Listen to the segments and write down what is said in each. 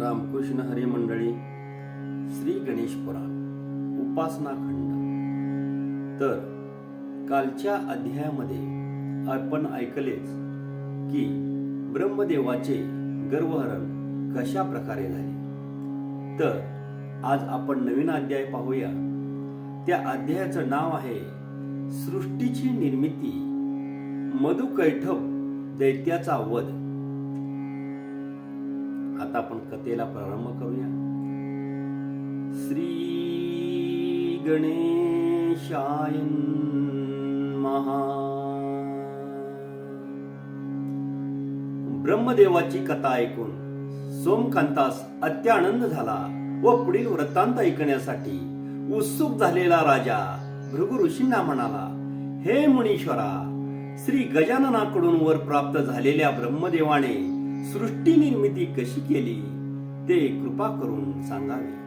रामकृष्ण हरी मंडळी श्री गणेश पुराण उपासना खंड. तर कालच्या अध्यायामध्ये आपण ऐकलेच की ब्रह्मदेवाचे गर्वहरण कशा प्रकारे झाले? तर आज आपण नवीन अध्याय पाहूया. त्या अध्यायाचं नाव आहे सृष्टीची निर्मिती मधुकैठव दैत्याचा वध. आता आपण कथेला प्रारंभ करूया. श्री गणेशाय महा ब्रह्मदेवाची कथा ऐकून सोमकांतास अत्यानंद झाला व पुढील वृत्तांत ऐकण्यासाठी उत्सुक झालेला राजा भृगु ऋषींना म्हणाला हे मुनीश्वरा श्री गजाननाकडून वर प्राप्त झालेल्या ब्रह्मदेवाने सृष्टी निर्मिती कशी केली ते कृपा करून सांगावे.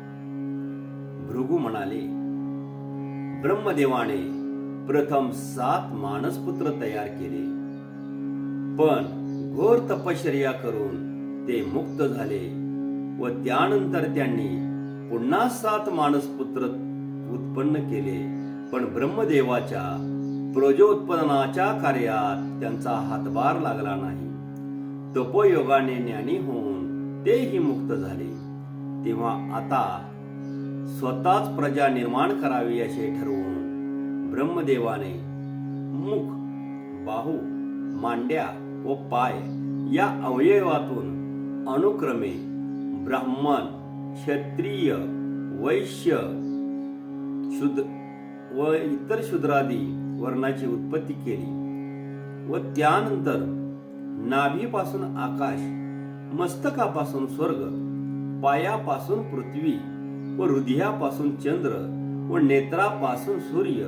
भृगू म्हणाले ब्रह्मदेवाने प्रथम सात मानसपुत्र तयार केले. पण घोर तपश्चर्या करून ते मुक्त झाले व त्यानंतर त्यांनी पुन्हा सात मानसपुत्र उत्पन्न केले. पण ब्रह्मदेवाच्या प्रजोत्पादनाच्या कार्यात त्यांचा हातभार लागला नाही. तपोयोगाने ज्ञानी होऊन तेही मुक्त झाले. तेव्हा आता स्वतःच प्रजा निर्माण करावी असे ठरवून ब्रह्मदेवाने मुख बाहू मांड्या व पाय या अवयवातून अनुक्रमे ब्राह्मण क्षत्रिय वैश्य शूद्र व इतर शूद्रादी वर्णाची उत्पत्ती केली व त्यानंतर नाभीपासून आकाश मस्तकापासून स्वर्ग पायापासून पृथ्वी व हृदयापासून चंद्र व नेत्रापासून सूर्य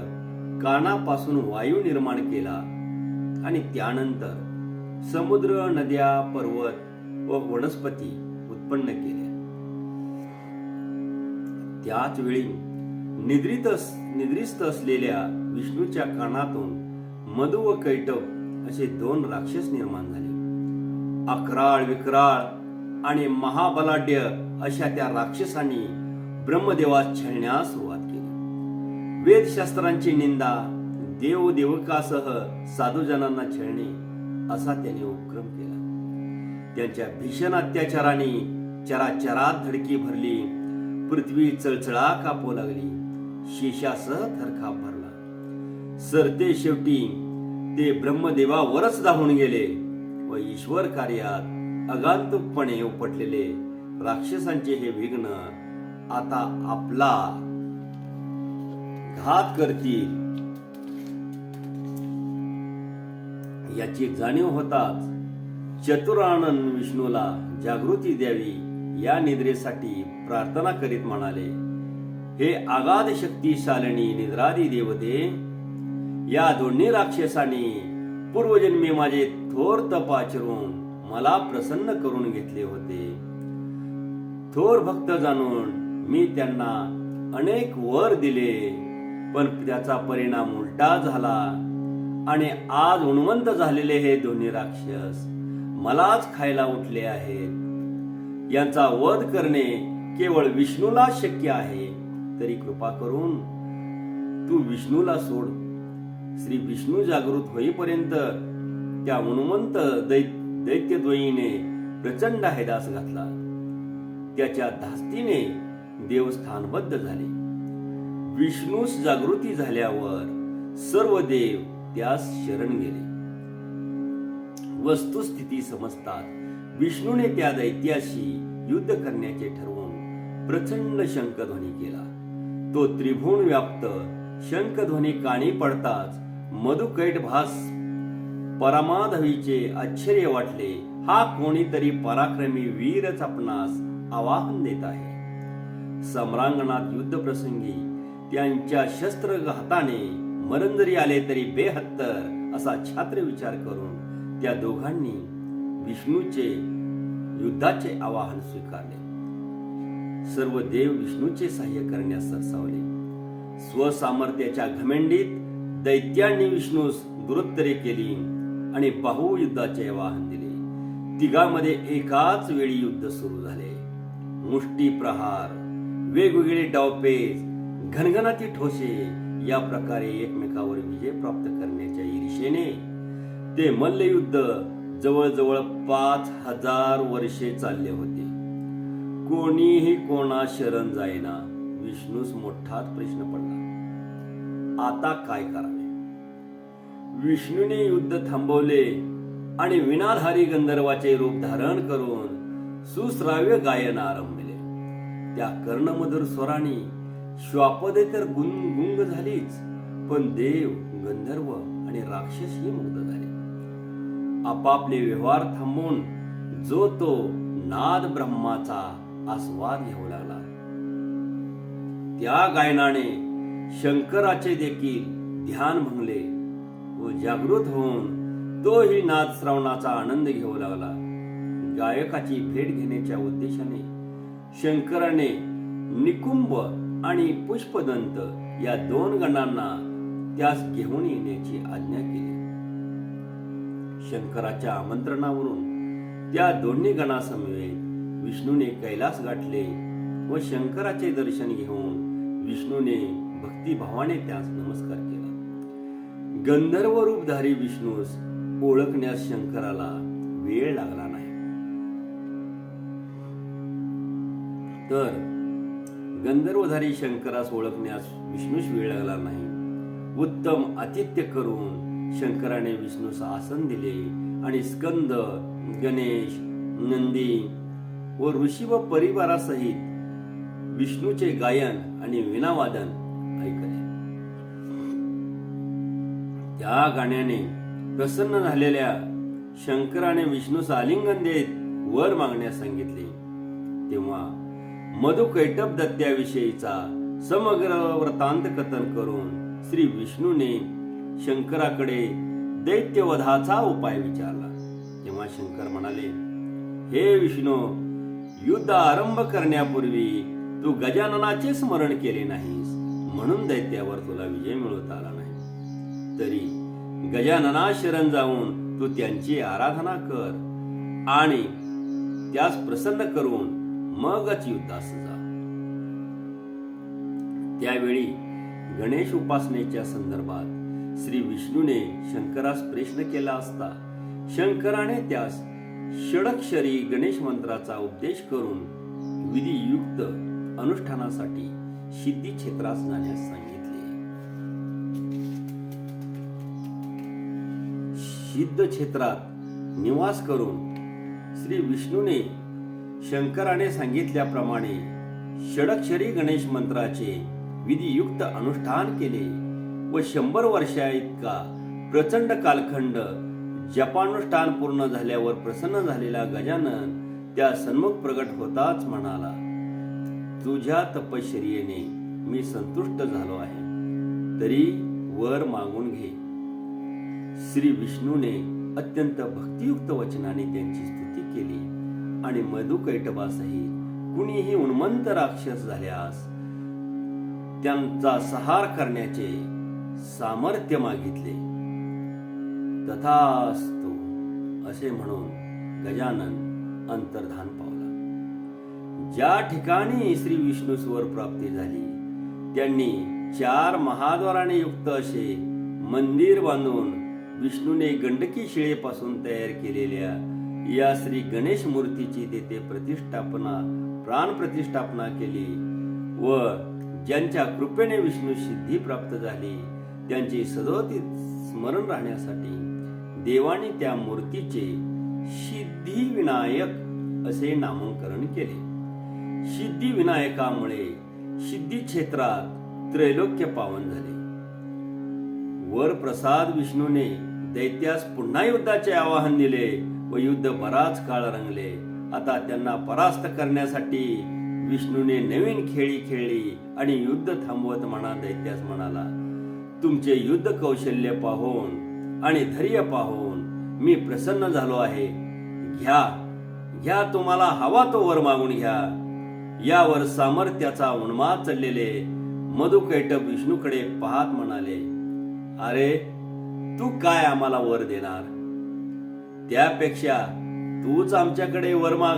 कानापासून वायू निर्माण केला. आणि त्यानंतर समुद्र नद्या पर्वत व वनस्पती उत्पन्न केल्या त्याच वेळी निद्रित निद्रिस्त असलेल्या विष्णूच्या कानातून मधु व कैटव असे दोन राक्षस निर्माण झाले. अकराळ विकराळ आणि महाबलाढ्य अशा त्या राक्षसांनी ब्रह्मदेवास छळण्यास सुरुवात केली. वेदशास्त्रांची निंदा देव देवकासह साधूजनांना छळणे असा त्याने उपक्रम केला. त्यांच्या भीषण अत्याचाराने चराचरात धडकी भरली पृथ्वी चळचळा कापू लागली शेषासह थरकाप भरला. सरते शेवटी ते ब्रह्मदेवावरच धावून गेले. व ईश्वर कार्यात अगांतपणे उपटलेले राक्षसांचे हे विघ्न आता आपला घात करतील. याची जाणीव होताच चतुरानंद विष्णूला जागृती द्यावी या निद्रेसाठी प्रार्थना करीत म्हणाले हे आगाध शक्तिशालिनी निद्रादी देवते या दोन्ही राक्षसांनी पूर्वजन्मी माझे थोर तपाचरून मला प्रसन्न करून घेतले होते. थोर भक्त जाणून मी त्यांना अनेक वर दिले पण त्याचा परिणाम उलटा झाला आणि आज उन्वंत झालेले हे दोन्ही राक्षस मलाच खायला उठले आहेत. यांचा वध करणे केवळ विष्णूला शक्य आहे. तरी कृपा करून तू विष्णूला सोड. श्री विष्णू जागृत होईपर्यंत त्या हनुमंत दै दैत्यद्वयीने प्रचंड हैदास घातला. त्याच्या धास्तीने देवस्थानबद्ध झाले. विष्णूस जागृती झाल्यावर सर्व देव त्यास शरण गेले. वस्तुस्थिती समजतात विष्णूने त्या दैत्याशी युद्ध करण्याचे ठरवून प्रचंड शंखध्वनी केला. तो त्रिभुवन व्याप्त शंखध्वनी काणी पडताच मधुकैट भास परमाधवीचे आश्चर्य वाटले. हा कोणीतरी पराक्रमी वीरच आपणास आवाहन देत आहे. सम्रांगणात युद्ध प्रसंगी त्यांच्या शस्त्रघाताने मरण जरी आले तरी बेहत्तर असा छात्र विचार करून त्या दोघांनी विष्णूचे युद्धाचे आवाहन स्वीकारले. सर्व देव विष्णूचे सहाय्य करण्यास सरसावले. स्वसामर्थ्याच्या घमेंडीत दैत्यांनी विष्णूस दुरुत्तरे केली आणि बाहुयुद्धाचे आवाहन दिले. तिघांमध्ये एकाच वेळी युद्ध सुरू झाले. मुष्टी प्रहार वेगवेगळे डावपेच घनघनाती ठोसे या प्रकारे एकमेकावर विजय प्राप्त करण्याच्या ईर्षेने ते मल्लयुद्ध जवळजवळ पाच हजार वर्षे चालले होते. कोणीही कोणा शरण जाईना विष्णूस मोठाच प्रश्न पडला. आता काय करावे? विष्णूने युद्ध थांबवले आणि विनाधारी गंधर्वाचे रूप धारण करून सुश्राव्य गायन आरंभले. त्या कर्णमधुर स्वराने श्वापदे तर गुंग गुंग झालीच पण देव गंधर्व आणि राक्षसही मुक्त झाले. आपापले व्यवहार थांबवून जो तो नाद ब्रह्माचा आस्वाद घेऊ लागला. त्या गायनाने शंकराचे देखील ध्यान भंगले व जागृत होऊन तोही नाद श्रवणाचा आनंद घेऊ लागला. गायकाची भेट घेण्याच्या उद्देशाने शंकराने निकुंभ आणि पुष्पदंत या दोन गणांना त्यास घेऊन येण्याची आज्ञा केली. शंकराच्या आमंत्रणावरून त्या दोन्ही गणासमवेत विष्णूने कैलास गाठले व शंकराचे दर्शन घेऊन विष्णूने भक्तिभावाने त्यास नमस्कार केला. गंधर्व रूपधारी विष्णूस ओळखण्यास शंकराला वेळ लागला नाही. तर गंधर्वधारी शंकरास ओळखण्यास विष्णूस वेळ लागला नाही. उत्तम आतिथ्य करून शंकराने विष्णूस आसन दिले आणि स्कंद गणेश नंदी व ऋषी व परिवारासहित विष्णूचे गायन आणि विनावादन ऐकले. त्या गाण्याने प्रसन्न झालेल्या शंकराने विष्णूस आलिंगन देत वर मागण्यास सांगितले. तेव्हा मधु कैटप दत्त्याविषयीचा समग्र व्रतांत कथन करून श्री विष्णूने शंकराकडे दैत्यवधाचा उपाय विचारला. तेव्हा शंकर म्हणाले हे विष्णू युद्ध आरंभ करण्यापूर्वी तू गजाननाचे स्मरण केले नाहीस म्हणून दैत्यावर तुला विजय मिळवता आला नाही. तरी गजानना शरण जाऊन तू त्यांची आराधना कर आणि त्यास प्रसन्न करून मगच युद्धास जा. त्यावेळी गणेश उपासनेच्या संदर्भात श्री विष्णूने शंकरास प्रश्न केला असता शंकराने त्यास षडक्षरी गणेश मंत्राचा उपदेश करून विधियुक्त अनुष्ठानासाठी सिद्धी क्षेत्रास जाण्यास सांगितले. सिद्ध क्षेत्रात निवास करून श्री विष्णूने शंकराने सांगितल्याप्रमाणे षडक्षरी गणेश मंत्राचे विधियुक्त अनुष्ठान केले व शंभर वर्षा इतका प्रचंड कालखंड जपानुष्ठान पूर्ण झाल्यावर प्रसन्न झालेला गजानन त्या सन्मुख प्रगट होताच म्हणाला. तुझ्या तपश्चर्येने मी संतुष्ट झालो आहे. तरी वर मागून घे. श्री विष्णूने अत्यंत भक्तियुक्त वचनाने त्यांची स्तुती केली आणि मधु कुणीही उन्मंत राक्षस झाल्यास त्यांचा सहार करण्याचे सामर्थ्य मागितले. तथास्तु असे म्हणून गजानन अंतर्धान पावला. ज्या ठिकाणी श्री विष्णू स्वर प्राप्ती झाली त्यांनी चार महाद्वाराने युक्त असे मंदिर बांधून विष्णूने गंडकी शिळेपासून तयार केलेल्या या श्री गणेश मूर्तीची तेथे प्रतिष्ठापना प्राण प्रतिष्ठापना केली व ज्यांच्या कृपेने विष्णू सिद्धी प्राप्त झाली त्यांचे सदोतीत स्मरण राहण्यासाठी देवाने त्या मूर्तीचे सिद्धी विनायक असे नामकरण केले. सिद्धी विनायकामुळे सिद्धी क्षेत्रात त्रैलोक्य पावन झाले. वर प्रसाद विष्णूने दैत्यास पुन्हा युद्धाचे आवाहन दिले व युद्ध बराच काळ रंगले. आता त्यांना परास्त करण्यासाठी विष्णूने नवीन खेळी खेळली आणि युद्ध थांबवत म्हणा दैत्यास म्हणाला तुमचे युद्ध कौशल्य पाहून आणि धैर्य पाहून मी प्रसन्न झालो आहे. घ्या घ्या तुम्हाला हवा तो वर मागून घ्या. यावर सामर्थ्याचा उन्माद चढलेले मधुकैटप विष्णूकडे पाहत म्हणाले अरे तू काय आम्हाला वर देणार? त्यापेक्षा तूच आमच्याकडे वर माग.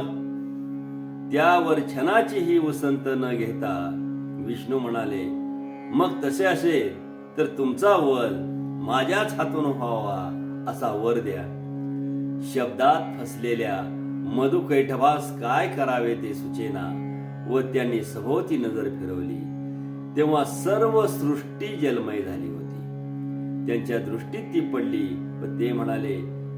त्यावर छनाचीही उसंत न घेता विष्णू म्हणाले मग तसे असेल तर तुमचा वर माझ्याच हातून व्हावा असा वर द्या. शब्दात फसलेल्या मधुकैठवास काय करावे ते सुचेना. व त्यांनी सभोवती नजर फिरवली. तेव्हा सर्व सृष्टी जलमय झाली होती. त्यांच्या दृष्टीत ती पडली व ते म्हणाले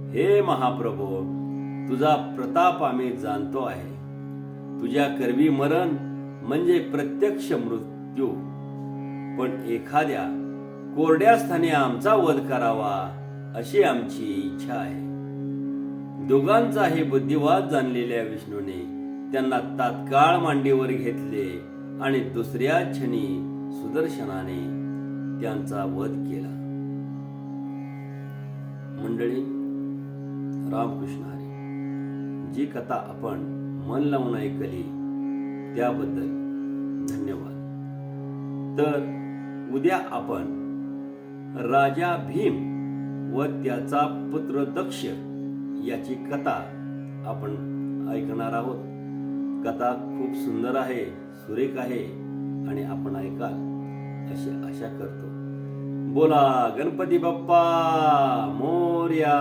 हे महाप्रभो तुझा प्रताप आम्ही जाणतो आहे. तुझ्या करवी मरण म्हणजे प्रत्यक्ष मृत्यू. पण एखाद्या कोरड्या स्थानी आमचा वध करावा अशी आमची इच्छा आहे. दोघांचा हे बुद्धिवाद जाणलेल्या विष्णूने त्यांना तात्काळ मांडीवर घेतले आणि दुसऱ्या क्षणी सुदर्शनाने त्यांचा वध केला. मंडळी रामकृष्ण हरी जी कथा आपण मन लावून ऐकली त्याबद्दल धन्यवाद. तर उद्या आपण राजा भीम व त्याचा पुत्र दक्ष याची कथा आपण ऐकणार आहोत. कथा खूप सुंदर आहे सुरेख आहे आणि आपण ऐकाल अशी आशा करतो. बोला गणपती बाप्पा मोर्या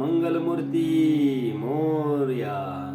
मंगलमूर्ती मोर्या.